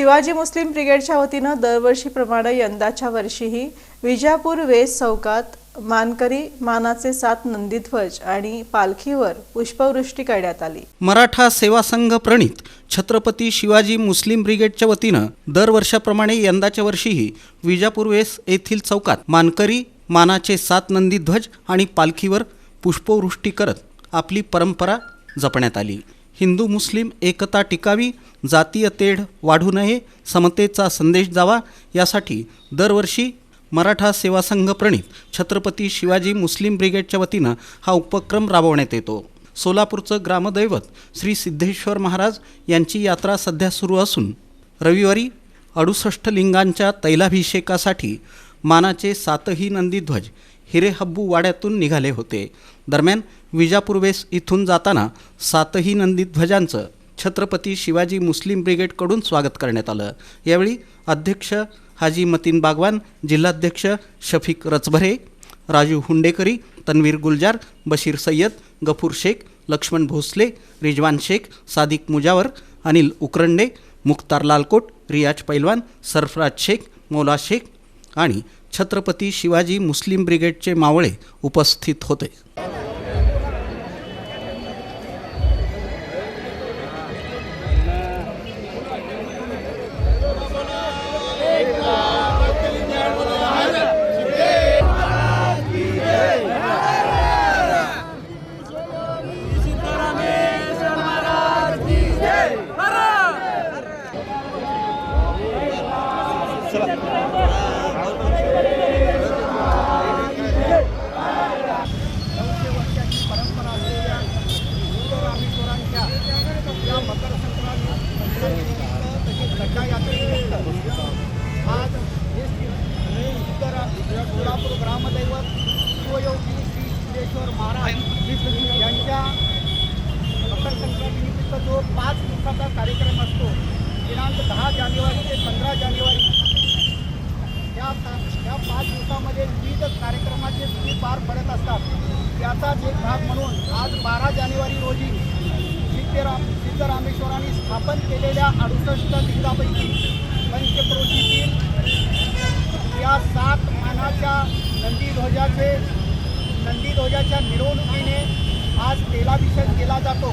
शिवाजी मुस्लिम ब्रिगेडच्या वतीनं दरवर्षीप्रमाणे यंदाच्या वर्षीही विजापूर वेस चौकात मानकरी मानाचे सात नंदीध्वज आणि पालखीवर पुष्पवृष्टी करण्यात आली. मराठा सेवा संघ प्रणित छत्रपती शिवाजी मुस्लिम ब्रिगेडच्या वतीनं दरवर्षाप्रमाणे यंदाच्या वर्षीही विजापूर वेस येथील चौकात मानकरी मानाचे सात नंदीध्वज आणि पालखीवर पुष्पवृष्टी करत आपली परंपरा जपण्यात आली. हिंदू मुस्लिम एकता टिकावी जातीय तेढ वाढू नये समतेचा संदेश जावा यासाठी दरवर्षी मराठा सेवा संघ प्रणित छत्रपती शिवाजी मुस्लिम ब्रिगेडच्या वतीनं हा उपक्रम राबवण्यात येतो. सोलापूरचं ग्रामदैवत श्री सिद्धेश्वर महाराज यांची यात्रा सध्या सुरू असून रविवारी अडुसष्ट लिंगांच्या तैलाभिषेकासाठी मानाचे सातही नंदीध्वज हिरेहब्बू वाड्यातून निघाले होते. दरम्यान विजापूर्वेस इथून जाताना सातही नंदीध्वजांचं छत्रपती शिवाजी मुस्लिम ब्रिगेडकडून स्वागत करण्यात आलं. यावेळी अध्यक्ष हाजी मतीन बागवान जिल्हाध्यक्ष शफिक रचभरे राजू हुंडेकरी तन्वीर गुलजार बशीर सय्यद गफूर शेख लक्ष्मण भोसले रिजवान शेख सादिक मुजावर अनिल उकरंडे मुख्तार लालकोट रियाज पैलवान सरफराज शेख मौला शेख आणि छत्रपती शिवाजी मुस्लिम ब्रिगेडचे मावळे उपस्थित होते. या या गड्डा यात्रेनिमित्त आज सोलापूर ग्रामदैवत शिवयोगी श्री सिद्धेश्वर महाराज यांच्या मकरसंक्रांतीनिमित्त जो पाच दिवसाचा कार्यक्रम असतो दिनांक दहा जानेवारी ते पंधरा जानेवारी या या पाच दिवसामध्ये विविध कार्यक्रमाचे विधी पार पडत असतात. त्याचाच एक भाग म्हणून आज बारा जानेवारी रोजी सिद्धेराम सिद्धरामेश्वरांनी स्थापन केलेल्या अडुसष्ट लिंगापैकी पंचक्रोशीतील या सात मानाच्या नंदीध्वजाचे नंदीध्वजाच्या मिरवणुकीने आज तेलाभिषेक केला जातो.